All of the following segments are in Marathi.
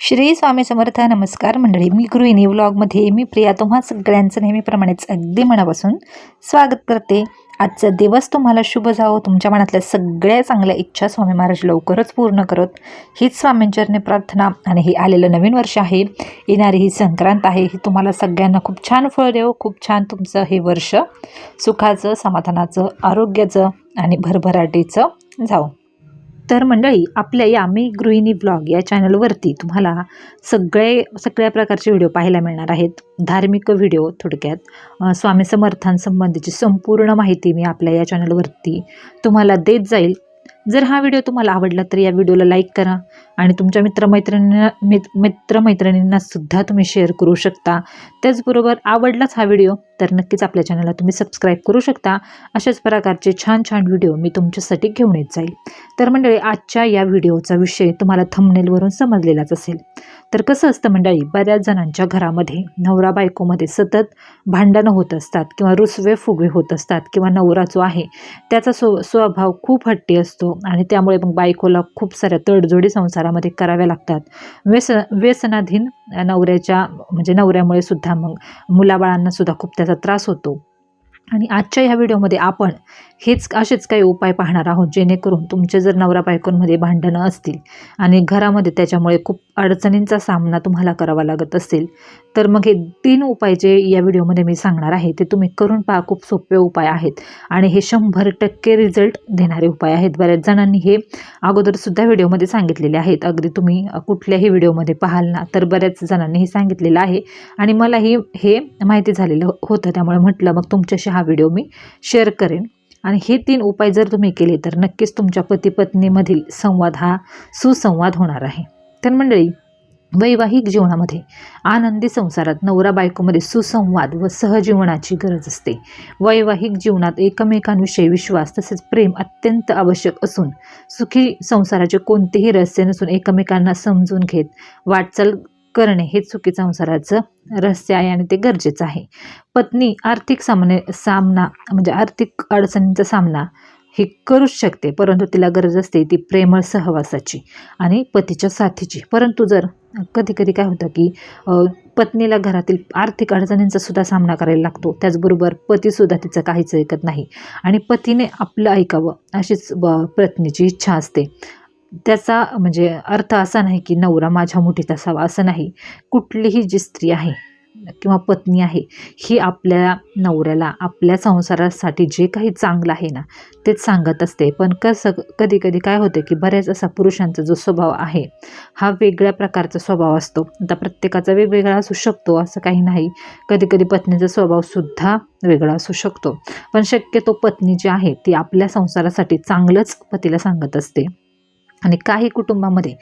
श्री स्वामी समर्थ नमस्कार मंडळी. मी गृहिणी व्लॉगमध्ये मी प्रिया. तुम्हा सगळ्यांचं नेहमीप्रमाणेच अगदी मनापासून स्वागत करते. आजचा दिवस तुम्हाला शुभ जावो. तुमच्या मनातल्या सगळ्या चांगल्या इच्छा स्वामी महाराज लवकरच पूर्ण करत हीच स्वामींचरणी प्रार्थना आणि हे आलेलं नवीन वर्ष आहे. येणारी ही संक्रांत आहे. ही तुम्हाला सगळ्यांना खूप छान फळ देव. खूप छान तुमचं हे वर्ष सुखाचं समाधानाचं आरोग्याचं आणि भरभराटीचं जावं. तर मंडळी आपल्या या मी गृहिणी ब्लॉग या चॅनलवरती तुम्हाला सगळे सगळ्या प्रकारचे व्हिडिओ पाहायला मिळणार आहेत. धार्मिक व्हिडिओ थोडक्यात. स्वामी समर्थांसंबंधीची संपूर्ण माहिती मी आपल्या या चॅनलवरती तुम्हाला देत जाईल. जर हा व्हिडिओ तुम्हाला आवडला तर या व्हिडिओला लाईक करा आणि तुमच्या मित्रमैत्रिणींना मित मित्रमैत्रिणींना सुद्धा तुम्ही शेअर करू शकता. त्याचबरोबर आवडलाच हा व्हिडिओ तर नक्कीच आपल्या चॅनलला तुम्ही सबस्क्राईब करू शकता. अशाच प्रकारचे छान छान व्हिडिओ मी तुमच्यासाठी घेऊन येत जाईल. तर मंडळी आजच्या या व्हिडिओचा विषय तुम्हाला थंबनेलवरून समजलेलाच असेल. तर कसं असतं मंडळी बऱ्याच जणांच्या घरामध्ये नवरा बायकोमध्ये सतत भांडणं होत असतात किंवा रुसवे फुगवे होत असतात किंवा नवरा जो आहे त्याचा स्व स्वभाव खूप हट्टी असतो आणि त्यामुळे मग बायकोला खूप साऱ्या तडजोडी संसारामध्ये कराव्या लागतात. व्यस व्यसनाधीन नवऱ्याच्या म्हणजे नवऱ्यामुळे सुद्धा मग मुलाबाळांना सुद्धा खूप त्याचा त्रास होतो. आणि आजच्या ह्या व्हिडिओमध्ये आपण हेच असेच काही उपाय पाहणार आहोत जेणेकरून तुमचे जर नवरा बायकोंमध्ये भांडणं असतील आणि घरामध्ये त्याच्यामुळे खूप अडचणींचा सामना तुम्हाला करावा लागत असेल तर मग हे तीन उपाय जे या व्हिडिओमध्ये मी सांगणार आहे ते तुम्ही करून पहा. खूप सोपे उपाय आहेत आणि हे शंभर टक्के रिझल्ट देणारे उपाय आहेत. बऱ्याच जणांनी हे अगोदरसुद्धा व्हिडिओमध्ये सांगितलेले आहेत. अगदी तुम्ही कुठल्याही व्हिडिओमध्ये पाहाल ना तर बऱ्याच जणांनी हे सांगितलेलं आहे आणि मलाही हे माहिती झालेलं होतं. त्यामुळे म्हटलं मग तुमच्याशी हा व्हिडिओ मी शेअर करेन. आणि हे तीन उपाय जर तुम्ही केले तर नक्कीच तुमच्या पती पत्नीमधील संवाद हा सुसंवाद होणार आहे. तर मंडळी वैवाहिक जीवनामध्ये आनंदी संसारात नवरा बायकोमध्ये सुसंवाद व सहजीवनाची गरज असते. वैवाहिक जीवनात एकमेकांविषयी विश्वास तसेच प्रेम अत्यंत आवश्यक असून सुखी संसाराचे कोणतेही रहस्य नसून एकमेकांना समजून घेत वाटचाल करणे हे सुखी संसाराचं रहस्य आहे आणि ते गरजेचं आहे. पत्नी आर्थिक सामने सामना म्हणजे आर्थिक अडचणींचा सामना हे करूच शकते. परंतु तिला गरज असते ती प्रेमळ सहवासाची आणि पतीच्या साथीची. परंतु जर कधी कधी काय होतं की पत्नीला घरातील आर्थिक अडचणींचा सुद्धा सामना करायला लागतो. त्याचबरोबर पतीसुद्धा तिचं काहीच ऐकत नाही आणि पतीने आपलं ऐकावं अशीच ब- पत्नीची इच्छा असते. त्याचा म्हणजे अर्थ असा नाही की नवरा माझ्या मुठीत असावा असं नाही. कुठलीही जी स्त्री आहे किंवा पत्नी आहे ही आपल्या नवऱ्याला आपल्या संसारासाठी जे काही चांगलं आहे ना तेच सांगत असते. पण कसं कधी कधी काय होतं की बऱ्याच असा पुरुषांचा जो स्वभाव आहे हा वेगळ्या प्रकारचा स्वभाव असतो. आता प्रत्येकाचा वेगवेगळा असू शकतो असं काही नाही. कधी कधी पत्नीचा स्वभावसुद्धा वेगळा असू शकतो. पण शक्यतो पत्नी जी आहे ती आपल्या संसारासाठी चांगलंच पतीला सांगत असते. आणि काही कुटुंबामध्ये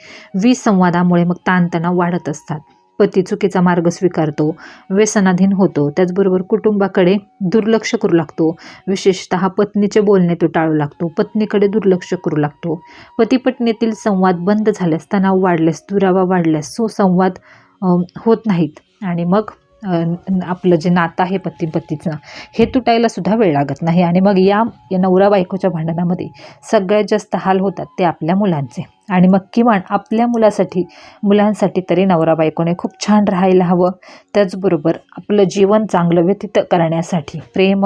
विसंवादामुळे मग ताणतणाव वाढत असतात. पती चुकीचा मार्ग स्वीकारतो व्यसनाधीन होतो त्याचबरोबर कुटुंबाकडे दुर्लक्ष करू लागतो. विशेषतः पत्नीचे बोलणे तो टाळू लागतो पत्नीकडे दुर्लक्ष करू लागतो. पती पत्नीतील संवाद बंद झाल्यास तणाव वाढल्यास दुरावा वाढल्यास सुसंवाद होत नाहीत. आणि मग आपलं जे नातं आहे पती पतीचं हे तुटायला सुद्धा वेळ लागत नाही. आणि मग या या नवरा बायकोच्या भांडणामध्ये सगळ्यात जास्त हाल होतात ते आपल्या मुलांचे. आणि मग किमान आपल्या मुलासाठी मुलांसाठी तरी नवरा बायकोने खूप छान राहायला हवं. त्याचबरोबर आपलं जीवन चांगलं व्यतीत करण्यासाठी प्रेम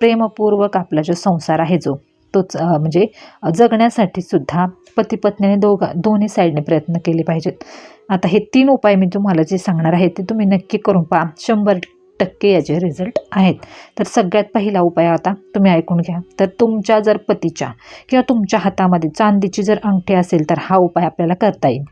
प्रेमपूर्वक आपला जो संसार आहे जो तोच म्हणजे जगण्यासाठी सुद्धा पती पत्नीने दोघा दोन्ही साईडने प्रयत्न केले पाहिजेत. आता हे तीन उपाय मी तुम्हाला जे सांगणार आहे ते तुम्ही नक्की करून पहा. शंभर टक्के याचे रिझल्ट आहेत. तर सगळ्यात पहिला उपाय आता तुम्ही ऐकून घ्या. तर तुमच्या जर पतीच्या किंवा तुमच्या हातामध्ये चांदीची जर अंगठी असेल तर हा उपाय आपल्याला करता येईल.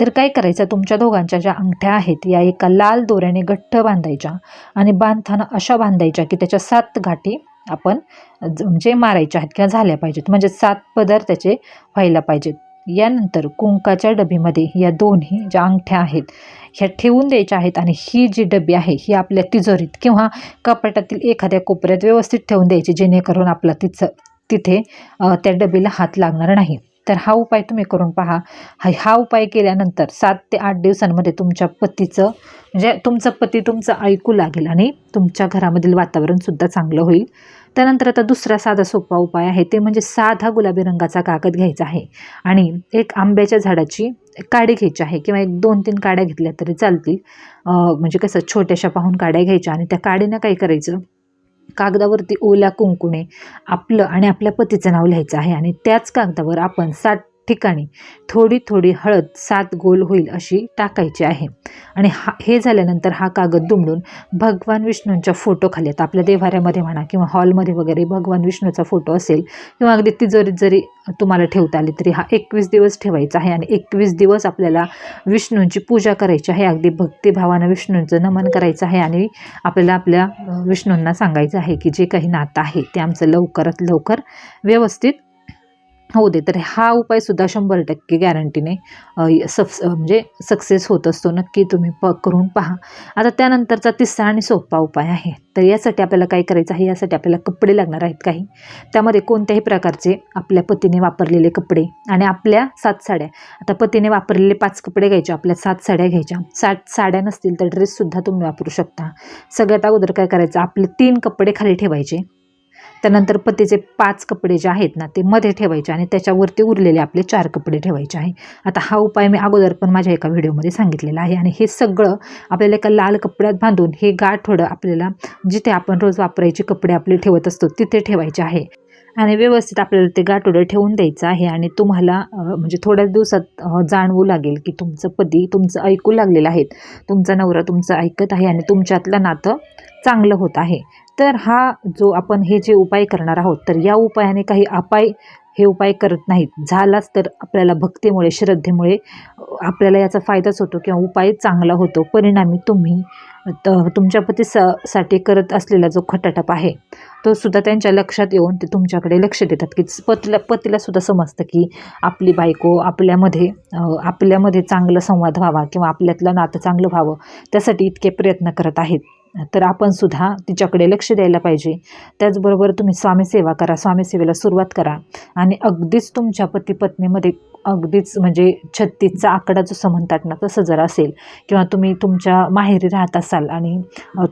तर काय करायचं? तुमच्या दोघांच्या ज्या अंगठ्या आहेत या एका लाल दोऱ्याने घट्ट बांधायच्या आणि बांधताना अशा बांधायच्या की त्याच्या सात गाठी आपण म्हणजे मारायच्या आहेत किंवा झाल्या पाहिजेत. म्हणजे सात पदर त्याचे व्हायला पाहिजेत. यानंतर कुंकाच्या डबीमध्ये या दोन्ही ज्या अंगठ्या आहेत ह्या ठेवून द्यायच्या आहेत आणि ही जी डबी आहे ही आपल्या तिजोरीत किंवा कपाटातील एखाद्या कोपऱ्यात व्यवस्थित ठेवून द्यायची जेणेकरून आपला तिचं तिथे त्या डबीला हात लागणार नाही. तर हा उपाय तुम्ही करून पहा. हा उपाय केल्यानंतर सात ते आठ दिवसांमध्ये तुमच्या पतीचं म्हणजे तुमचं पती तुमचं ऐकू लागेल आणि तुमच्या घरामधील वातावरणसुद्धा चांगलं होईल. त्यानंतर आता दुसरा साधा सोपा उपाय आहे ते म्हणजे साधा गुलाबी रंगाचा कागद घ्यायचा आहे आणि एक आंब्याच्या झाडाची काडी घ्यायची आहे किंवा एक दोन तीन काड्या घेतल्या तरी चालतील. म्हणजे कसं छोट्याशा पाहून काड्या घ्यायच्या आणि त्या काडीनं काय करायचं? कागदावरती ओल्या कुंकुणे आपलं आणि आपल्या पतीचं नाव लिहायचं आहे. आणि त्याच कागदावर आपण सात ठिकाणी थोडी थोडी हळद सात गोल होईल अशी टाकायची आहे. आणि हा हे झाल्यानंतर हा कागद दुमडून भगवान विष्णूंच्या फोटो खाली आता आपल्या देवाऱ्यामध्ये म्हणा किंवा हॉलमध्ये वगैरे भगवान विष्णूचा फोटो असेल किंवा अगदी तिजोरीत जरी तुम्हाला ठेवता आली तरी हा एकवीस दिवस ठेवायचा आहे आणि एकवीस दिवस आपल्याला विष्णूंची पूजा करायची आहे. अगदी भक्तिभावानं विष्णूंचं नमन करायचं आहे आणि आपल्याला आपल्या विष्णूंना सांगायचं आहे की जे काही नातं आहे ते आमचं लवकरात लवकर व्यवस्थित होऊ दे तर हा उपायसुद्धा शंभर टक्के गॅरंटीने सक्स म्हणजे सक्सेस होत असतो. नक्की तुम्ही प करून पहा. आता त्यानंतरचा तिसरा आणि सोपा उपाय आहे. तर यासाठी आपल्याला काय करायचं आहे? यासाठी आपल्याला कपडे लागणार आहेत काही. त्यामध्ये कोणत्याही प्रकारचे आपल्या पतीने वापरलेले कपडे आणि आपल्या सात साड्या. आता पतीने वापरलेले पाच कपडे घ्यायचे आपल्या सात साड्या घ्यायच्या. सात साड्या नसतील तर ड्रेससुद्धा तुम्ही वापरू शकता. सगळ्यात अगोदर काय करायचं? आपले तीन कपडे खाली ठेवायचे. त्यानंतर पतीचे पाच कपडे जे आहेत ना ते मध्ये ठेवायचे आणि त्याच्यावरती उरलेले आपले चार कपडे ठेवायचे आहे. आता हा उपाय मी अगोदर पण माझ्या एका व्हिडिओमध्ये सांगितलेला आहे आणि हे सगळं आपल्याला एका लाल कपड्यात बांधून हे गाठोडं आपल्याला जिथे आपण रोज वापरायचे कपडे आपले ठेवत असतो तिथे ठेवायचे आहे. आणि व्यवस्थित आपल्याला ते गाठोडं ठेवून द्यायचं आहे आणि तुम्हाला म्हणजे थोड्याच दिवसात जाणवू लागेल की तुमचं पती तुमचं ऐकू लागलेलं आहेत तुमचा नवरा तुमचं ऐकत आहे आणि तुमच्यातलं नातं चांगलं होत आहे. तर हा जो आपण हे जे उपाय करणार आहोत तर या उपायाने काही अपाय हे उपाय करत नाहीत. झालाच तर आपल्याला भक्तीमुळे श्रद्धेमुळे आपल्याला याचा फायदाच होतो किंवा उपाय चांगला होतो. परिणामी तुम्ही त तुमच्या पती स साठी करत असलेला जो खटाटप आहे तो सुद्धा त्यांच्या लक्षात येऊन ते तुमच्याकडे लक्ष देतात. की पतीला पतीला सुद्धा समजतं की आपली बायको आपल्यामध्ये आपल्यामध्ये चांगला संवाद व्हावा किंवा आपल्यातलं नातं चांगलं व्हावं त्यासाठी इतके प्रयत्न करत आहेत. तर आपण सुद्धा तिच्याकडे लक्ष द्यायला पाहिजे. त्याचबरोबर तुम्ही स्वामीसेवा करा स्वामीसेवेला सुरुवात करा. आणि अगदीच तुमच्या पती पत्नीमध्ये अगदीच म्हणजे छत्तीसचा आकडा जसं म्हणतात ना तसं जर असेल किंवा तुम्ही तुमच्या माहेरी राहत असाल आणि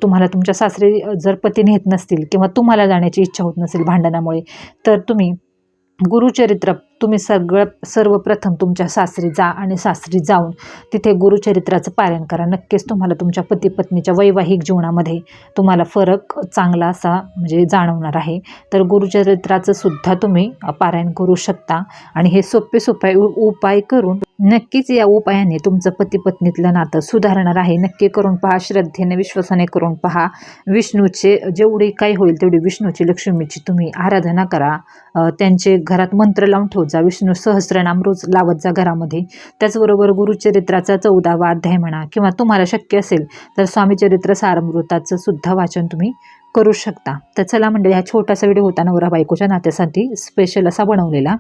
तुम्हाला तुमच्या सासरे जर पती नेत नसतील किंवा तुम्हाला जाण्याची इच्छा होत नसेल भांडणामुळे तर तुम्ही गुरुचरित्र तुम्ही सगळं सर्वप्रथम तुमच्या सासरी जा आणि सासरी जाऊन तिथे गुरुचरित्राचं पारायण करा. नक्कीच तुम्हाला तुमच्या पती पत्नीच्या वैवाहिक जीवनामध्ये तुम्हाला फरक चांगला असा म्हणजे जाणवणार आहे. तर गुरुचरित्राचं सुद्धा तुम्ही पारायण करू शकता आणि हे सोपे सोपे उ- उपाय करून नक्कीच या उपायाने तुमचं पती पत्नीतलं नातं सुधारणार आहे. नक्की करून पहा श्रद्धेने विश्वासाने करून पहा. विष्णूचे जेवढी काही होईल तेवढी विष्णूची लक्ष्मीची तुम्ही आराधना करा. त्यांचे घरात मंत्र लावून ठेवत जा विष्णू सहस्रनाम रोज लावत जा घरामध्ये. त्याचबरोबर गुरुचरित्राचा चौदावा अध्याय म्हणा किंवा तुम्हाला शक्य असेल तर स्वामीचरित्र सारमृताचं सुद्धा वाचन तुम्ही करू शकता. तर चला मंडळी हा छोटासा व्हिडिओ होता नवरा बायकोच्या नात्यासाठी स्पेशल असा बनवलेला.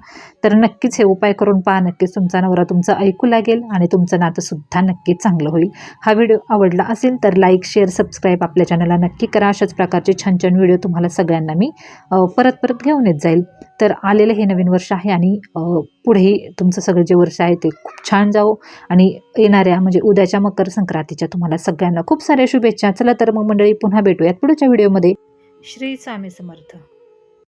तर नक्कीच हे उपाय करून पहा नक्कीच तुमचा नवरा तुमचं ऐकू लागेल आणि तुमचं नातंसुद्धा नक्कीच चांगलं होईल. हा व्हिडिओ आवडला असेल तर लाईक शेअर सबस्क्राईब आपल्या चॅनलला नक्की करा. अशाच प्रकारचे छान छान व्हिडिओ तुम्हाला सगळ्यांना मी परत परत घेऊन येत जाईल. तर आलेलं हे नवीन वर्ष आहे आणि पुढेही तुमचं सगळं जे वर्ष आहे ते खूप छान जाओ आणि येणाऱ्या म्हणजे उद्याच्या मकर संक्रांतीच्या तुम्हाला सगळ्यांना खूप साऱ्या शुभेच्छा. चला तर मग मंडळी पुन्हा भेटूयात पुढच्या व्हिडिओमध्ये. श्री स्वामी समर्थ.